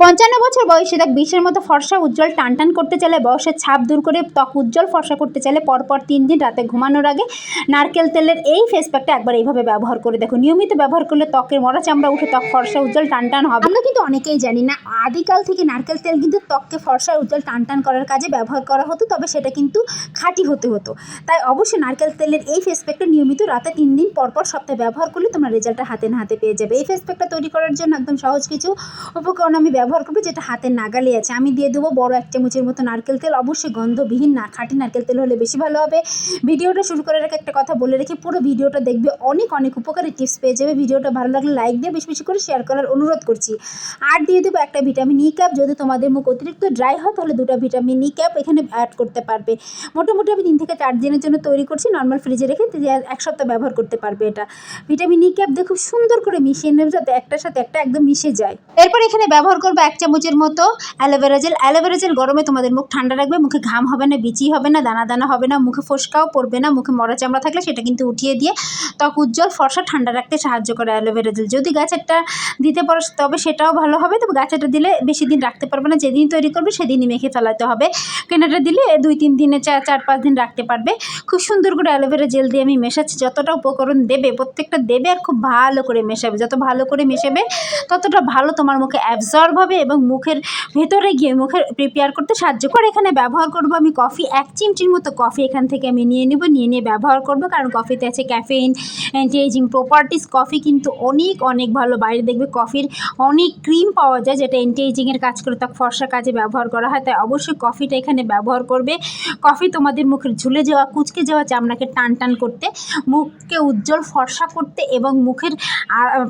পঞ্চান্ন বছর বয়সে দেখ বিষের মতো ফর্সা উজ্জ্বল টান টান করতে চাইলে বয়সের ছাপ দূর করে ত্বক উজ্জ্বল ফর্সা করতে চাইলে পরপর তিন দিন রাতে ঘুমানোর আগে নারকেল তেলের এই ফেস প্যাকটা একবার এইভাবে ব্যবহার করে দেখো। নিয়মিত ব্যবহার করলে ত্বকের মরা চামড়া উঠে ত্বক ফর্সা উজ্জ্বল টান টান হবে। আমরা কিন্তু অনেকেই জানি না, আদিকাল থেকে নারকেল তেল কিন্তু ত্বককে ফর্সা উজ্জ্বল টান টান করার কাজে ব্যবহার করা হতো, তবে সেটা কিন্তু খাঁটি হতে হতো। তাই অবশ্যই নারকেল তেলের এই ফেস প্যাকটা নিয়মিত রাতে তিন দিন পরপর সপ্তাহে ব্যবহার করলে তোমরা রেজাল্টটা হাতে না হাতে পেয়ে যাবে। এই ফেস প্যাকটা তৈরি করার জন্য একদম সহজ কিছু উপকরণ আমি ব্যবহার করব যেটা হাতের নাগালে আছে। আমি দিয়ে দেবো বড় এক চামচের মতো নারকেল তেল। অবশ্যই গন্ধবিহীন না, খাঁটি নারকেল তেল হলে বেশি ভালো হবে। ভিডিওটা শুরু করে আগে একটা কথা বলে রেখে পুরো ভিডিওটা দেখবে। অনেক অনেক উপকারী টিপস পেয়ে যাবে। ভিডিওটা ভালো লাগলে লাইক দিয়ে বেশি বেশি করে শেয়ার করার অনুরোধ করছি। আর দিয়ে দেবো একটা ভিটামিন ই ক্যাপ যদি তোমাদের মুখ অতিরিক্ত ড্রাই হয়, তাহলে দুটো ভিটামিন ই ক্যাপ এখানে অ্যাড করতে পারবে। মোটামুটি আমি তিন থেকে চার দিনের জন্য তৈরি করছি। নর্মাল ফ্রিজে রেখে এক সপ্তাহ ব্যবহার করতে পারবে এটা। ভিটামিন ই ক্যাপ দিয়ে খুব সুন্দর করে মিশিয়ে নেবে যাতে একটার সাথে একটা একদম মিশে যায়। এরপর এখানে ব্যবহার করব এক চামচের মতো অ্যালোভেরা জেল। অ্যালোভেরা জেল গরমে তোমাদের মুখ ঠান্ডা রাখবে, মুখে ঘাম হবে না বিচি হবে না দানা দানা হবে না, মুখে ফোসকাও পড়বে না, মুখে মরা চামড়া থাকলে সেটা কিন্তু উঠিয়ে দিয়ে ত্বক উজ্জ্বল, ফর্সা, ঠান্ডা রাখতে সাহায্য করে অ্যালোভেরা জেল। যদি গাছেরটা দিতে পারো, তবে সেটাও ভালো হবে। তবে গাছেরটা দিলে বেশি দিন রাখতে পারবে না, যেদিন তৈরি করবে সেদিনই মেখে ফেলাতে হবে। কেনাটা দিলে দুই, তিন দিনে চার চার, পাঁচ দিন রাখতে পারবে। খুব সুন্দর করে অ্যালোভেরা জেল দিয়ে আমি মেশাচ্ছি, যতটা উপকরণ দেবে, প্রত্যেকটা দেবে আর খুব ভালো করে মেশাবে। যত ভালো করে মেশাবে, ততটা ভালো তোমার মুখে অ্যাবজর্ব হবে। এবং মুখের ভেতরে গিয়ে মুখের প্রিপেয়ার করতে সাহায্য করে। এখানে ব্যবহার করব আমি কফি এক চিমচির মতো কফি এখান থেকে আমি নিয়ে নেব। নিয়ে নিয়ে ব্যবহার করব, কারণ কফিতে আছে caffeine anti ageing properties coffee কিন্তু অনেক অনেক ভালো। বাইরে দেখবে কফির অনেক ক্রিম পাওয়া যায়, যেটা অ্যান্টি এজিংয়ের কাজ করে ত্বক ফর্সা কাজে ব্যবহার করা হয়। তাই অবশ্যই কফিটা এখানে ব্যবহার করবে। কফি তোমাদের মুখের ঝুলে যাওয়া, কুচকে যাওয়া চামড়াকে টান টান করতে, মুখকে উজ্জ্বল, ফর্সা করতে এবং মুখের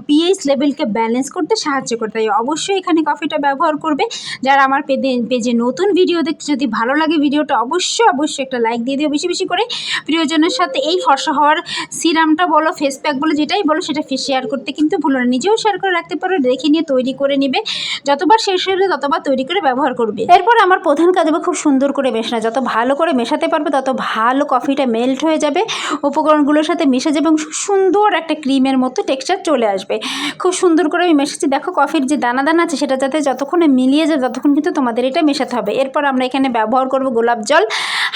পিএইচ লেভেলকে ব্যালেন্স করতে সাহায্য করতে। অবশ্যই এখানে কফিটা ব্যবহার করবে। যারা আমার পেজে পেজে নতুন ভিডিও দেখতে যদি ভালো লাগে ভিডিওটা অবশ্যই অবশ্যই একটা লাইক দিয়ে দিও। বেশি বেশি করে প্রিয়জনের সাথে এই ফর্সা হওয়ার সিরামটা বলো ফেস প্যাক বলো, যেটাই বলো, সেটা শেয়ার করতে কিন্তু ভুলো না। নিজেও শেয়ার করে রাখতে পারো, দেখে নিয়ে তৈরি করে নেবে। যতবার শেষ হলে ততবার তৈরি করে ব্যবহার করবে। এরপর আমার প্রধান কাজ হবে খুব সুন্দর করে মেশানো। যত ভালো করে মেশাতে পারবে, তত ভালো কফিটা মেল্ট হয়ে যাবে। উপকরণগুলোর সাথে মিশে যাবে এবং সুন্দর একটা ক্রিমের মতো টেক্সচার চলে আসবে। খুব সুন্দর করে আমি মেশাচ্ছি। দেখো কফির যে দানা দানা আছে, সেটা যাতে যতক্ষণে মিলিয়ে যায়, ততক্ষণ কিন্তু তোমাদের এটা মেশাতে হবে। এরপর আমরা এখানে ব্যবহার করব গোলাপ জল।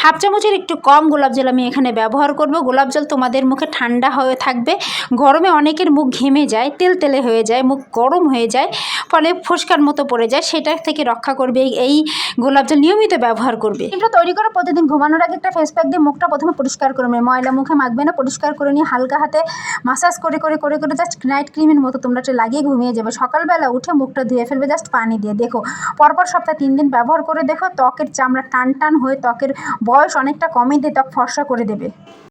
হাফ চামচের একটু কম গোলাপ জল আমি এখানে ব্যবহার করব। গোলাপ জল তোমাদের মুখে ঠান্ডা হয়ে থাকবে। গরমে অনেকের মুখ ঘেমে যায়, তেল তেলে হয়ে যায়, মুখ গরম হয়ে যায়, ফলে ফোসকার মতো পড়ে যায়। সেটা থেকে রক্ষা করবে এই- গোলাপ জল নিয়মিত ব্যবহার করবে। এটা তৈরি করে প্রতিদিন ঘুমানোর আগে একটা ফেস প্যাক দিয়ে মুখটা প্রথমে পরিষ্কার করে নেবে। ময়লা মুখে মাখবে না, পরিষ্কার করে নিয়ে হালকা হাতে মাসাজ করে করে করে করে জাস্ট নাইট ক্রিমের মতো তোমরা এটা লাগিয়ে ঘুমিয়ে যাবে। সকালবেলা উঠে মুখটা ধুয়ে ফেলবে জাস্ট পানি দিয়ে। দেখো, পরপর সপ্তাহে তিন দিন ব্যবহার করে দেখো, ত্বকের চামড়া টান টান হয়ে ত্বকের বয়স অনেকটা কমে দিয়ে ত্বক ফর্সা করে দেবে।